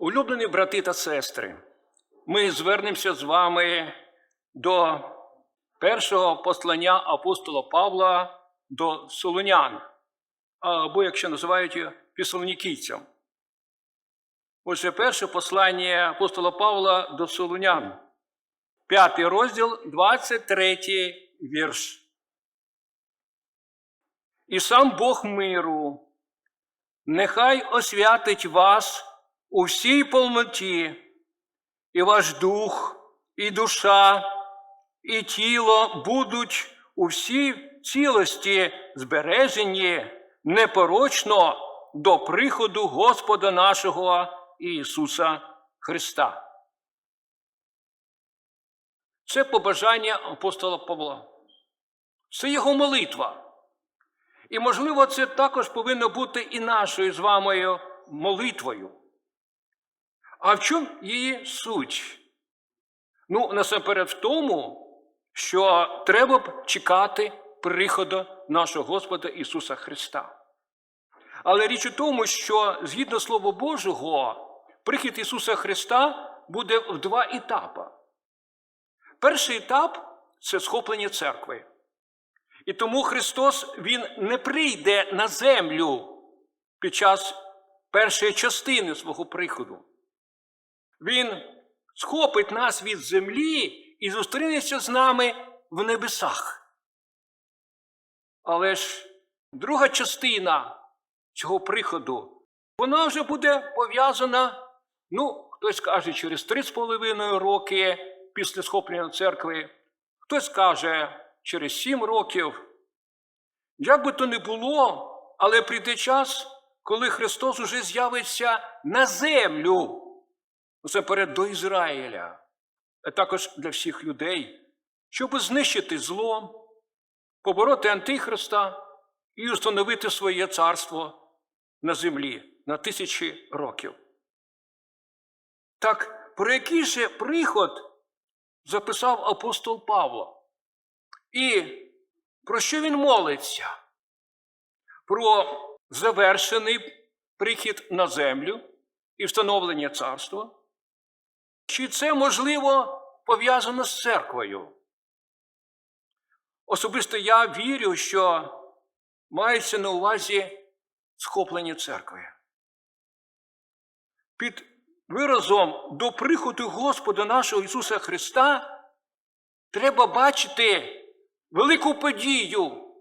Улюблені брати та сестри, ми звернемося з вами до першого послання апостола Павла до Солонян, або, якщо називають його, пісолонікійцям. Отже, перше послання апостола Павла до Солонян, п'ятий розділ, 23 вірш. І сам Бог миру, нехай освятить вас у всій повноті, і ваш дух, і душа, і тіло будуть у всій цілості збережені непорочно до приходу Господа нашого Ісуса Христа. Це побажання апостола Павла. Це його молитва. І, можливо, це також повинно бути і нашою з вами молитвою. А в чому її суть? Ну, насамперед, в тому, що треба б чекати приходу нашого Господа Ісуса Христа. Але річ у тому, що згідно Слова Божого, прихід Ісуса Христа буде в два етапи. Перший етап це схоплення церкви. І тому Христос Він не прийде на землю під час першої частини свого приходу. Він схопить нас від землі і зустрінеться з нами в небесах. Але ж друга частина цього приходу, вона вже буде пов'язана, ну, хтось каже, через три з половиною роки після схоплення церкви, хтось каже, через сім років. Як би то не було, але прийде час, коли Христос уже з'явиться на землю, насамперед до Ізраїля, а також для всіх людей, щоб знищити зло, побороти Антихриста і установити своє царство на землі на тисячі років. Так про який же приход записав апостол Павло? І про що він молиться? Про завершений прихід на землю і встановлення царства? Чи це, можливо, пов'язано з церквою? Особисто я вірю, що мається на увазі схоплення церкви. Під виразом до приходу Господа нашого Ісуса Христа треба бачити велику подію,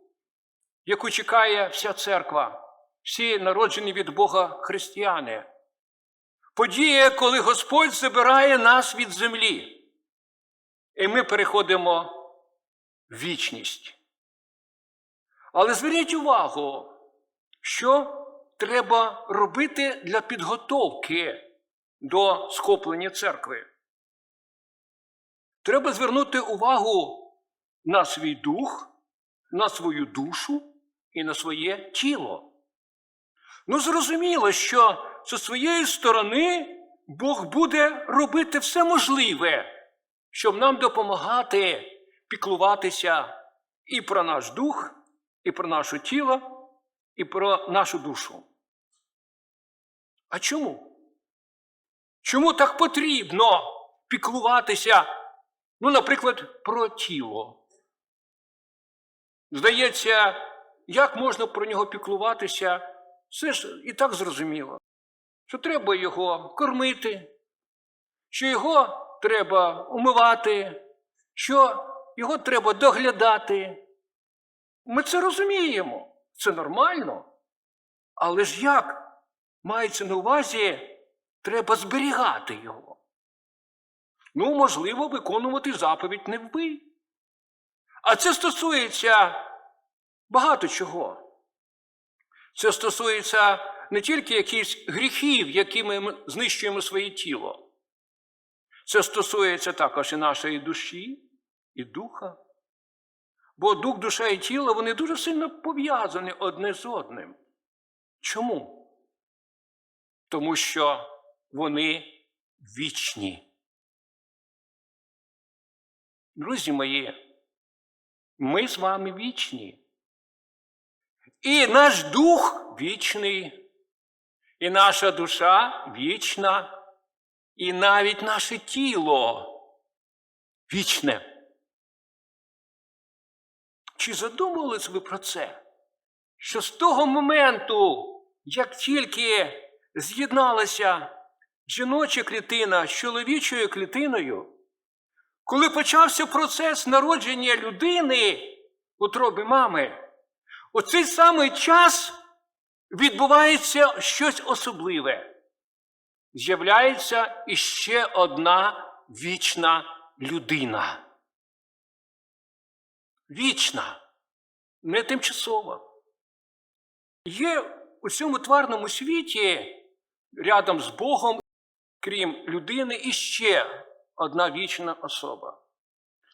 яку чекає вся церква, всі народжені від Бога християни. Подія, коли Господь забирає нас від землі, і ми переходимо в вічність. Але зверніть увагу, що треба робити для підготовки до схоплення церкви. Треба звернути увагу на свій дух, на свою душу і на своє тіло. Ну, зрозуміло, що зі своєї сторони Бог буде робити все можливе, щоб нам допомагати піклуватися і про наш дух, і про наше тіло, і про нашу душу. А чому? Чому так потрібно піклуватися, ну, наприклад, про тіло? Здається, як можна про нього піклуватися, все ж і так зрозуміло, що треба його кормити, що його треба умивати, що його треба доглядати. Ми це розуміємо, це нормально. Але ж як мається на увазі, треба зберігати його? Ну, можливо, виконувати заповідь не вбий. А це стосується багато чого. Це стосується не тільки якихось гріхів, якими ми знищуємо своє тіло. Це стосується також і нашої душі, і духа. Бо дух, душа і тіло вони дуже сильно пов'язані одне з одним. Чому? Тому що вони вічні. Друзі мої, ми з вами вічні. І наш дух вічний, і наша душа вічна, і навіть наше тіло вічне. Чи задумувались ви про це? Що з того моменту, як тільки з'єдналася жіноча клітина з чоловічою клітиною, коли почався процес народження людини в утробі мами, у цей самий час відбувається щось особливе. З'являється іще одна вічна людина. Вічна, не тимчасова. Є у цьому тварному світі рядом з Богом, крім людини, іще одна вічна особа.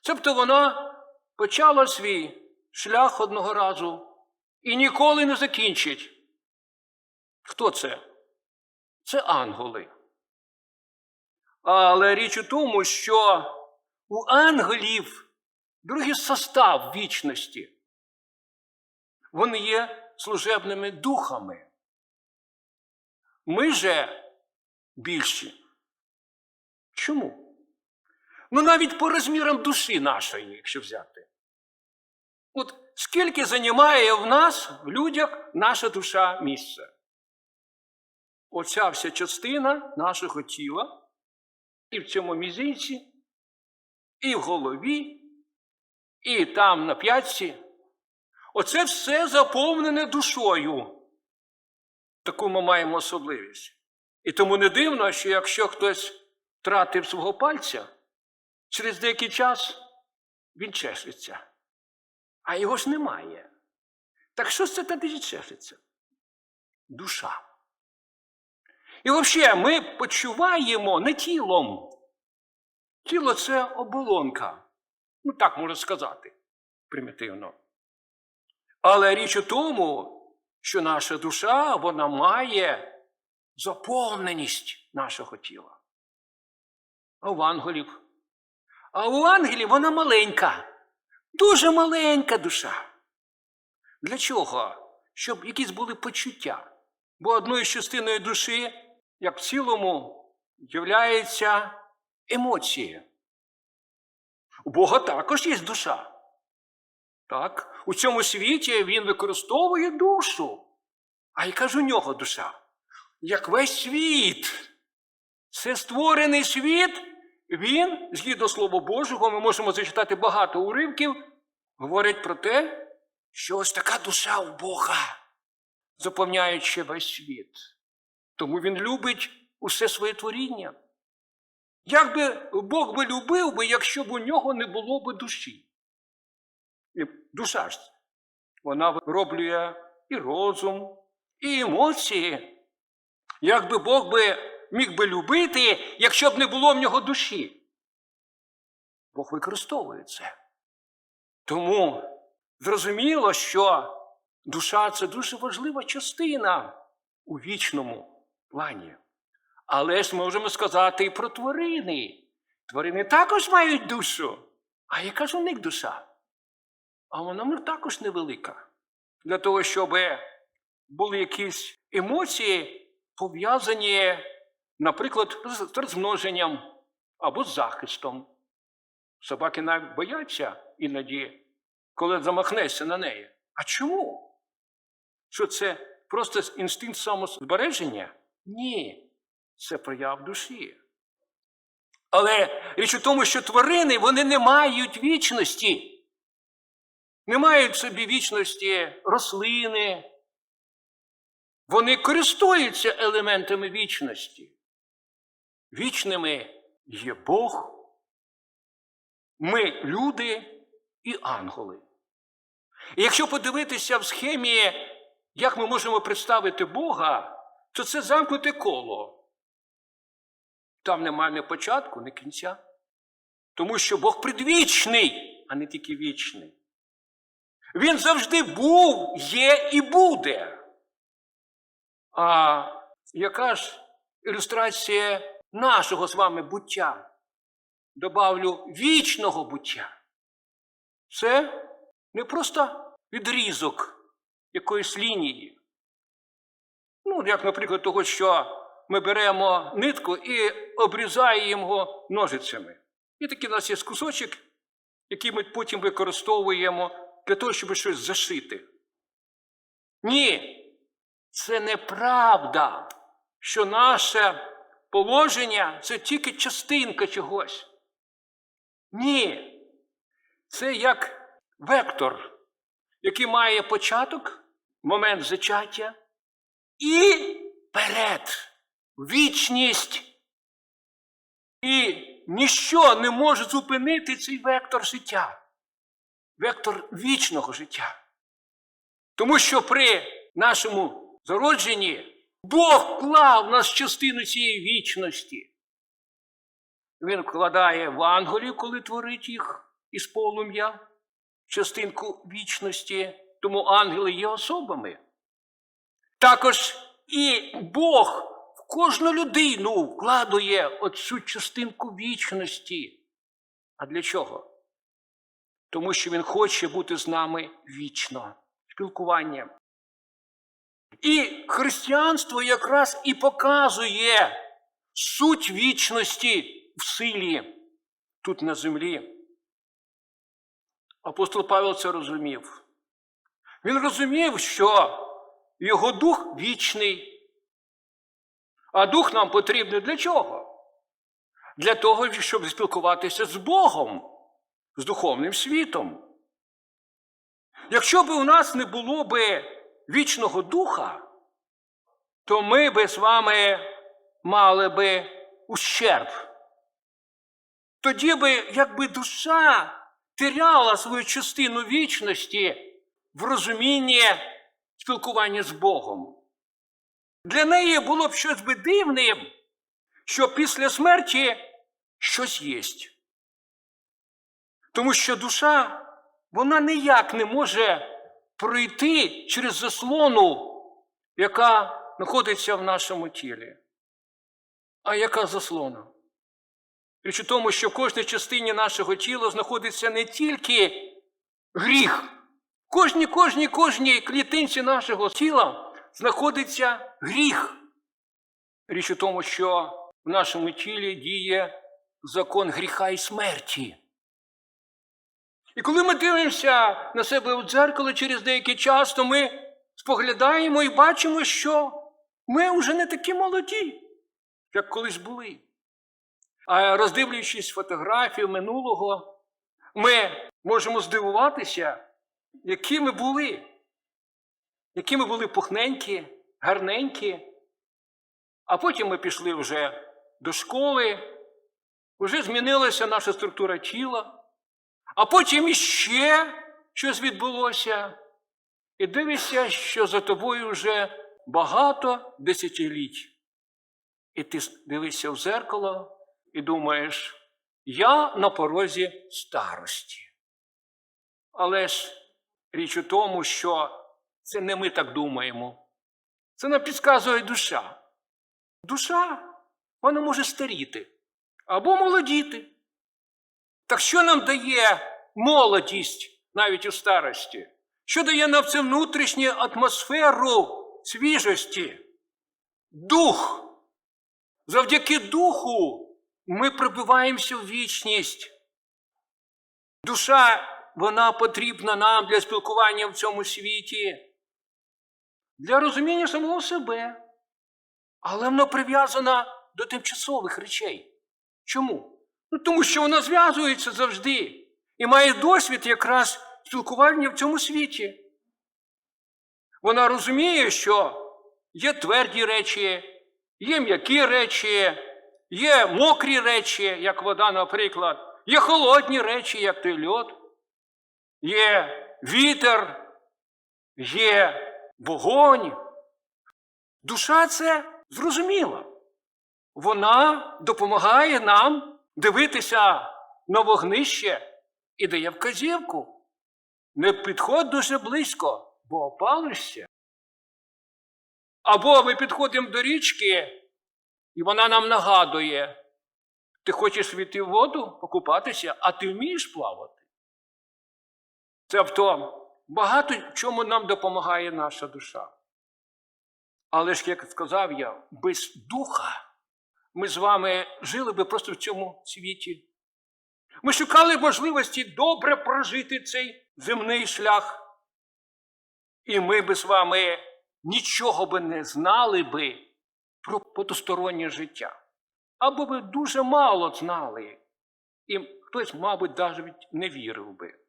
Тобто вона почала свій шлях одного разу і ніколи не закінчить. Хто це? Це ангели. Але річ у тому, що у ангелів другий состав вічності. Вони є служебними духами. Ми же більші. Чому? Ну навіть по розмірам душі нашої, якщо взяти. От скільки займає в нас, в людях, наша душа місце? Оця вся частина нашого тіла, і в цьому мізинці, і в голові, і там на п'ятці. Оце все заповнене душою. Таку ми маємо особливість. І тому не дивно, що якщо хтось втратив свого пальця, через деякий час він чешеться. А його ж немає. Так що це тоді чешеться? Душа. І взагалі ми почуваємо не тілом. Тіло це оболонка. Ну, так можна сказати, примітивно. Але річ у тому, що наша душа вона має заповненість нашого тіла. А у ангелів? А у ангелів вона маленька, дуже маленька душа. Для чого? Щоб якісь були почуття. Бо одною частиною душі, як в цілому, являється емоції. У Бога також є душа. Так, у цьому світі він використовує душу. А яка ж у нього душа? Як весь світ. Це створений світ, він, згідно Слова Божого, ми можемо зачитати багато уривків, говорить про те, що ось така душа у Бога, заповняючи весь світ. Тому він любить усе своє творіння. Як би Бог би любив би, якщо б у нього не було би душі? І душа ж, вона вироблює і розум, і емоції. Як би Бог би міг би любити, якщо б не було в нього душі? Бог використовує це. Тому зрозуміло, що душа це дуже важлива частина у вічному плані. Але ж можемо сказати і про тварини. Тварини також мають душу. А яка ж у них душа? А вона також невелика. Для того, щоб були якісь емоції, пов'язані, наприклад, з розмноженням або з захистом. Собаки навіть бояться іноді, коли замахнешся на неї. А чому? Що це просто інстинкт самозбереження? Ні це прояв душі. Але річ у тому, що тварини вони не мають вічності. Не мають собі вічності рослини. Вони користуються елементами вічності. Вічними є Бог, ми люди і ангели. І якщо подивитися в схемі, як ми можемо представити Бога, то це замкнуте коло. Там немає ні початку, ні кінця. Тому що Бог предвічний, а не тільки вічний. Він завжди був, є і буде. А яка ж ілюстрація нашого з вами буття? Добавлю вічного буття. Це не просто відрізок якоїсь лінії. Ну, як, наприклад, того, що ми беремо нитку і обрізаємо ножицями. І такий у нас є кусочок, який ми потім використовуємо для того, щоб щось зашити. Ні, це неправда, що наше положення це тільки частинка чогось. Ні. Це як вектор, який має початок, момент зачаття, і перед вічність. І ніщо не може зупинити цей вектор життя, вектор вічного життя. Тому що при нашому зародженні Бог вклав в нас частину цієї вічності. Він вкладає в ангелів, коли творить їх із полум'я, частинку вічності, тому ангели є особами. Також і Бог в кожну людину вкладує оцю частинку вічності. А для чого? Тому що Він хоче бути з нами вічно, спілкуванням. І християнство якраз і показує суть вічності в силі тут на землі. Апостол Павел це розумів. Він розумів, що його дух вічний. А дух нам потрібний для чого? Для того, щоб спілкуватися з Богом, з духовним світом. Якщо б у нас не було би вічного духа, то ми би з вами мали би ущерб. Тоді би, якби душа теряла свою частину вічності в розумінні спілкування з Богом. Для неї було б щось би дивним, що після смерті щось є. Тому що душа, вона ніяк не може пройти через заслону, яка знаходиться в нашому тілі. А яка заслона? Річ у тому, що в кожній частині нашого тіла знаходиться не тільки гріх, кожній, кожній, кожній клітинці нашого тіла знаходиться гріх. Річ у тому, що в нашому тілі діє закон гріха і смерті. І коли ми дивимося на себе у дзеркало через деякий час, то ми споглядаємо і бачимо, що ми вже не такі молоді, як колись були. А роздивлюючись фотографії минулого, ми можемо здивуватися, які ми були, які ми були пухненькі, гарненькі. А потім ми пішли вже до школи, вже змінилася наша структура тіла, а потім іще щось відбулося. І дивишся, що за тобою вже багато десятиліть. І ти дивишся в зеркало і думаєш, я на порозі старості. Але ж річ у тому, що це не ми так думаємо. Це нам підказує душа. Душа, вона може старіти або молодіти. Так що нам дає молодість навіть у старості? Що дає нам це внутрішню атмосферу свіжості? Дух. Завдяки духу ми пробиваємося в вічність. Душа, вона потрібна нам для спілкування в цьому світі, для розуміння самого себе. Але вона прив'язана до тимчасових речей. Чому? Ну, Тому що вона зв'язується завжди і має досвід якраз спілкування в цьому світі. Вона розуміє, що є тверді речі, є м'які речі, є мокрі речі, як вода, наприклад, є холодні речі, як той льод, є вітер, є вогонь. Душа це зрозуміла. Вона допомагає нам дивитися на вогнище і дає вказівку. Не підходь дуже близько, бо опалишся. Або ми підходимо до річки, і вона нам нагадує, ти хочеш війти в воду, покупатися, а ти вмієш плавати. Тобто багато чому нам допомагає наша душа. Але ж, як сказав я, без духа ми з вами жили би просто в цьому світі. Ми шукали можливості добре прожити цей земний шлях. І ми би з вами нічого би не знали би про потустороннє життя. Або би дуже мало знали, і хтось, мабуть, навіть не вірив би.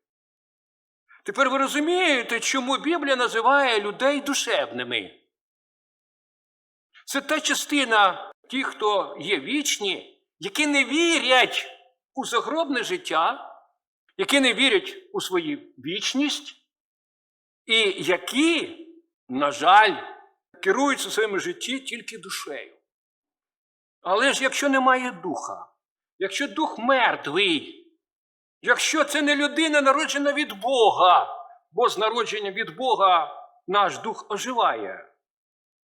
Тепер ви розумієте, чому Біблія називає людей душевними. Це та частина тих, хто є вічні, які не вірять у загробне життя, які не вірять у свою вічність, і які, на жаль, керуються в своєму житті тільки душею. Але ж якщо немає духа, якщо дух мертвий, якщо це не людина народжена від Бога, бо з народження від Бога наш дух оживає,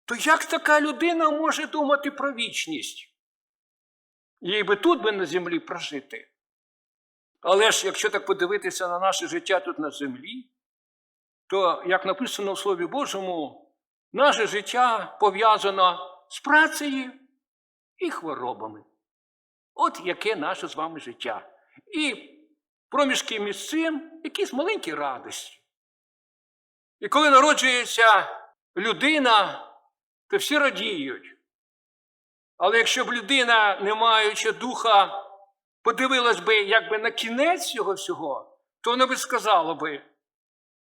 то як така людина може думати про вічність? Їй би тут би на землі прожити. Але ж якщо так подивитися на наше життя тут на землі, то, як написано в Слові Божому, наше життя пов'язано з працею і хворобами. От яке наше з вами життя. І проміжки між цим якісь маленькі радості. І коли народжується людина, то всі радіють. Але якщо б людина, не маючи духа, подивилась би якби на кінець цього всього, то вона би сказала би,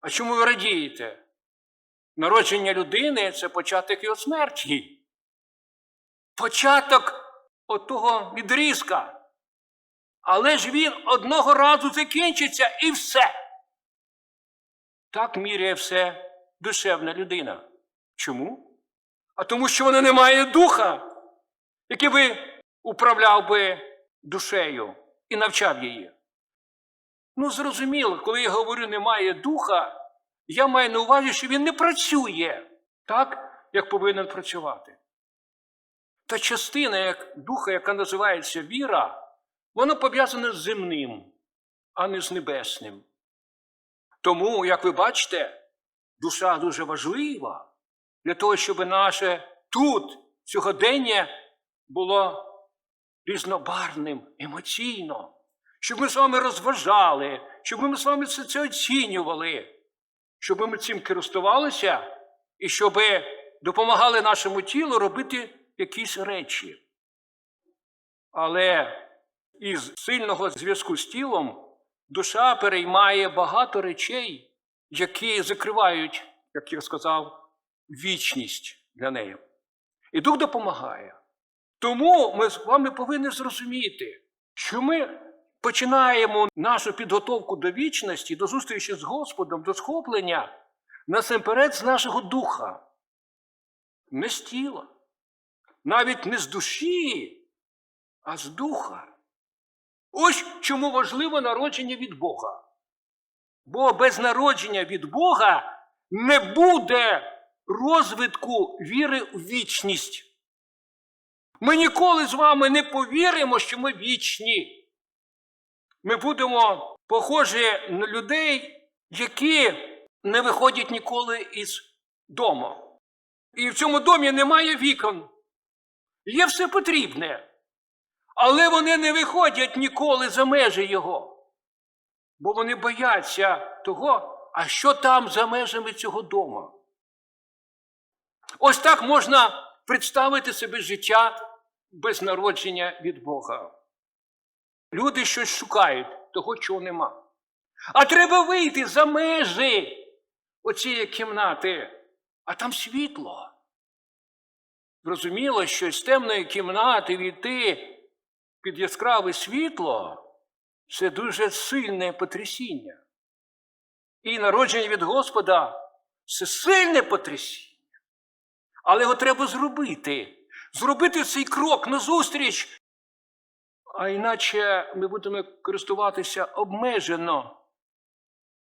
а чому ви радієте? Народження людини це початок його смерті. Початок отого відрізка. Але ж він одного разу закінчиться і все. Так міряє все душевна людина. Чому? А тому, що вона не має духа, який би управляв би душею і навчав її. Ну, зрозуміло, коли я говорю немає духа, я маю на увазі, що він не працює так, як повинен працювати. Та частина як духа, яка називається віра, вона пов'язана з земним, а не з небесним. Тому, як ви бачите, душа дуже важлива для того, щоб наше тут сьогодення було різнобарвним, емоційно, щоб ми з вами розважали, щоб ми з вами це, це оцінювали, щоб ми цим користувалися і щоб допомагали нашому тілу робити якісь речі. Але із сильного зв'язку з тілом душа переймає багато речей, які закривають, як я сказав, вічність для неї. І дух допомагає. Тому ми з вами повинні зрозуміти, що ми починаємо нашу підготовку до вічності, до зустрічі з Господом, до схоплення насамперед з нашого духа, не з тіла, навіть не з душі, а з духа. Ось чому важливо народження від Бога. Бо без народження від Бога не буде розвитку віри в вічність. Ми ніколи з вами не повіримо, що ми вічні. Ми будемо похожі на людей, які не виходять ніколи із дому. І в цьому домі немає вікон. Є все потрібне. Але вони не виходять ніколи за межі його. Бо вони бояться того, а що там за межами цього дому. Ось так можна представити собі життя без народження від Бога. Люди щось шукають того, чого нема. А треба вийти за межі оцієї кімнати, а там світло. Зрозуміло, що з темної кімнати війти під яскраве світло це дуже сильне потрясіння. І народження від Господа це сильне потрясіння. Але його треба зробити. Зробити цей крок назустріч. А іначе ми будемо користуватися обмежено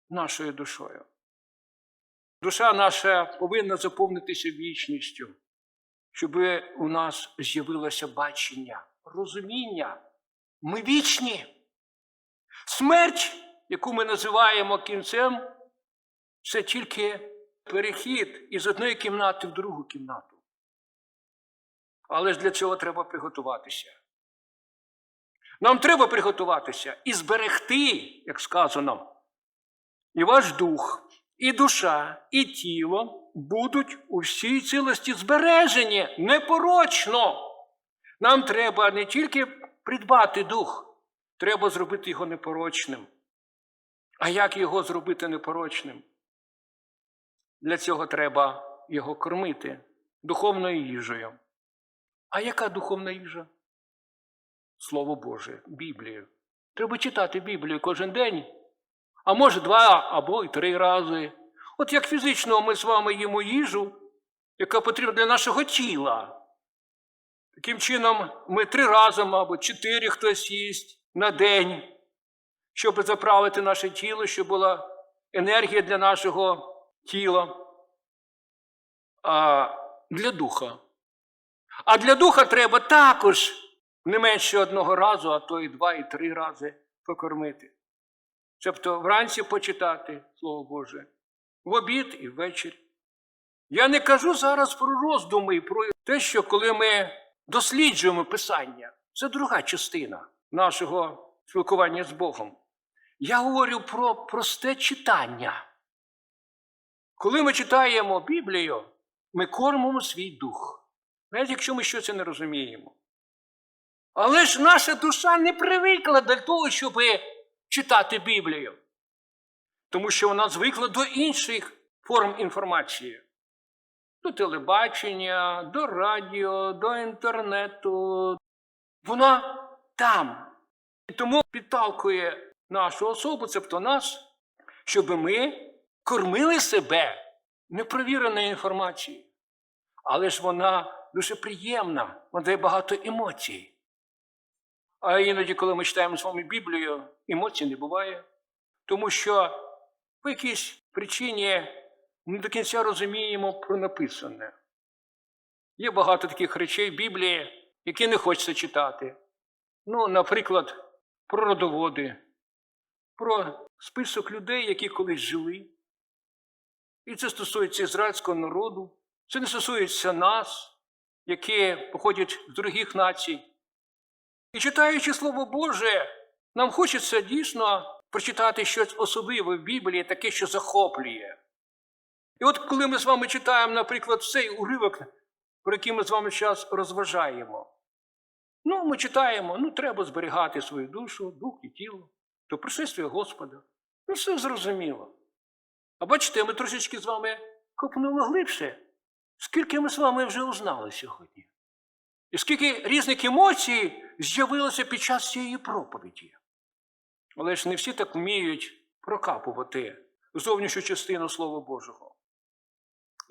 нашою душою. Душа наша повинна заповнитися вічністю, щоб у нас з'явилося бачення, розуміння. Ми вічні. Смерть, яку ми називаємо кінцем, це тільки перехід із одної кімнати в другу кімнату. Але ж для цього треба приготуватися. Нам треба приготуватися і зберегти, як сказано, і ваш дух, і душа, і тіло будуть у всій цілості збережені непорочно. Нам треба не тільки придбати дух, треба зробити його непорочним. А як його зробити непорочним? Для цього треба його кормити духовною їжею. А яка духовна їжа? Слово Боже, Біблію. Треба читати Біблію кожен день, а може два або й три рази. От як фізично ми з вами їмо їжу, яка потрібна для нашого тіла. Таким чином, ми три рази, мабуть, чотири хтось їсть на день, щоб заправити наше тіло, щоб була енергія для нашого тіла. А для духа. А для духа треба також не менше одного разу, а то і два, і три рази покормити. Тобто вранці почитати Слово Боже, в обід і ввечері. Я не кажу зараз про роздуми, про те, що коли ми досліджуємо Писання, це друга частина нашого спілкування з Богом. Я говорю про просте читання. Коли ми читаємо Біблію, ми кормимо свій дух, навіть якщо ми щось не розуміємо. Але ж наша душа не привикла до того, щоб читати Біблію, тому що вона звикла до інших форм інформації. До телебачення, до радіо, до інтернету. Вона там. І тому підталкує нашу особу, тобто нас, щоб ми кормили себе непровіреною інформацією. Але ж вона дуже приємна, вона дає багато емоцій. А іноді, коли ми читаємо з вами Біблію, емоцій не буває. Тому що по якійсь причині не до кінця розуміємо про написане. Є багато таких речей в Біблії, які не хочеться читати. Ну, наприклад, про родоводи, про список людей, які колись жили. І це стосується ізраїльського народу, це не стосується нас, які походять з других націй. І читаючи Слово Боже, нам хочеться дійсно прочитати щось особливе в Біблії, таке, що захоплює. І от коли ми з вами читаємо, наприклад, цей уривок, про який ми з вами зараз розважаємо, ну, ми читаємо, ну, треба зберігати свою душу, дух і тіло, до присутствия Господа. Ну, все зрозуміло. А бачите, ми трошечки з вами копнули глибше, скільки ми з вами вже узнали сьогодні. І скільки різних емоцій з'явилося під час цієї проповіді. Але ж не всі так вміють прокапувати зовнішню частину Слова Божого.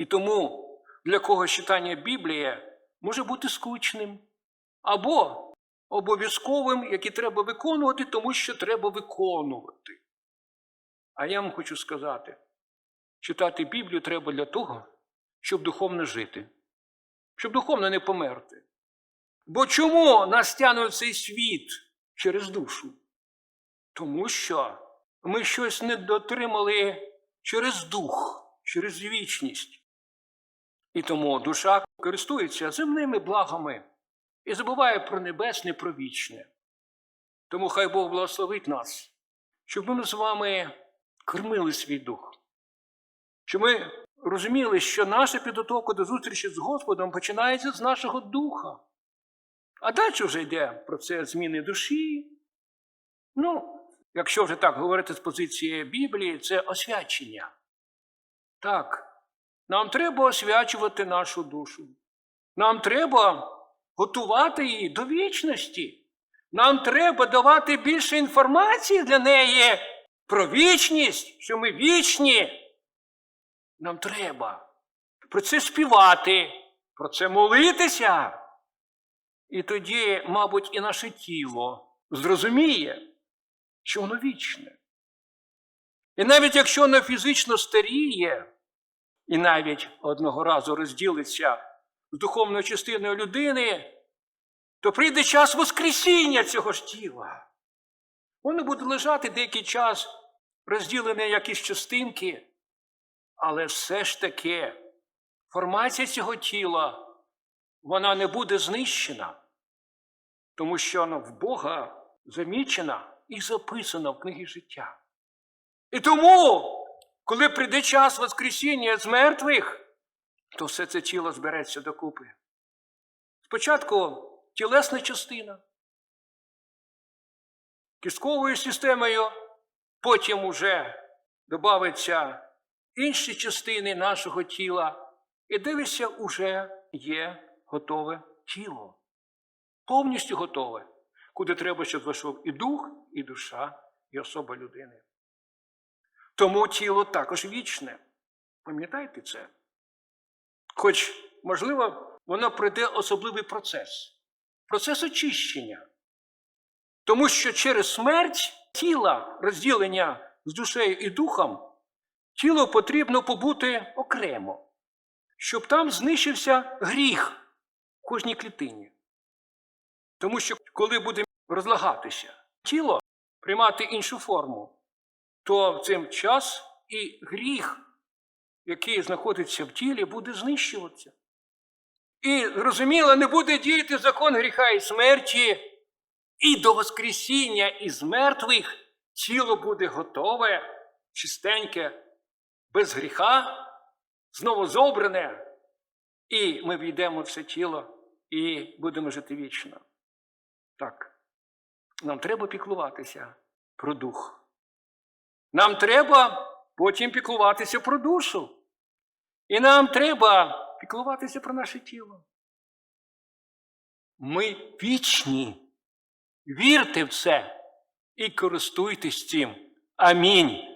І тому для когось читання Біблії може бути скучним або обов'язковим, який треба виконувати, тому що треба виконувати. А я вам хочу сказати, читати Біблію треба для того, щоб духовно жити, щоб духовно не померти. Бо чому нас тягне цей світ через душу? Тому що ми щось не дотримали через дух, через вічність. І тому душа користується земними благами і забуває про небесне, про вічне. Тому хай Бог благословить нас, щоб ми з вами кормили свій дух, щоб ми розуміли, що наша підготовка до зустрічі з Господом починається з нашого духа. А далі вже йде процес зміни душі. Ну, якщо вже так говорити з позиції Біблії, це освячення. Так, нам треба освячувати нашу душу. Нам треба готувати її до вічності. Нам треба давати більше інформації для неї про вічність, що ми вічні. Нам треба про це співати, про це молитися. І тоді, мабуть, і наше тіло зрозуміє, що воно вічне. І навіть якщо воно фізично старіє, і навіть одного разу розділиться з духовною частиною людини, то прийде час Воскресіння цього ж тіла. Воно буде лежати деякий час, розділене якісь частинки, але все ж таки формація цього тіла вона не буде знищена, тому що вона в Бога замічена і записана в книгі життя. І тому, коли прийде час Воскресіння з мертвих, то все це тіло збереться докупи. Спочатку тілесна частина, кістковою системою, потім уже додаються інші частини нашого тіла, і дивишся, уже є готове тіло. Повністю готове, куди треба, щоб зайшов і дух, і душа, і особа людини. Тому тіло також вічне. Пам'ятайте це? Хоч, можливо, воно пройде особливий процес процес очищення. Тому що через смерть тіла, розділення з душею і духом, тіло потрібно побути окремо, щоб там знищився гріх в кожній клітині. Тому що, коли буде розлагатися тіло, приймати іншу форму, то в цим час і гріх, який знаходиться в тілі, буде знищуватися. І, зрозуміло, не буде діяти закон гріха і смерті, і до Воскресіння із мертвих тіло буде готове, чистеньке, без гріха, знову зобране, і ми війдемо в це тіло і будемо жити вічно. Так, нам треба піклуватися про дух. Нам треба потім піклуватися про душу. І нам треба піклуватися про наше тіло. Ми вічні. Вірте в це і користуйтесь цим. Амінь.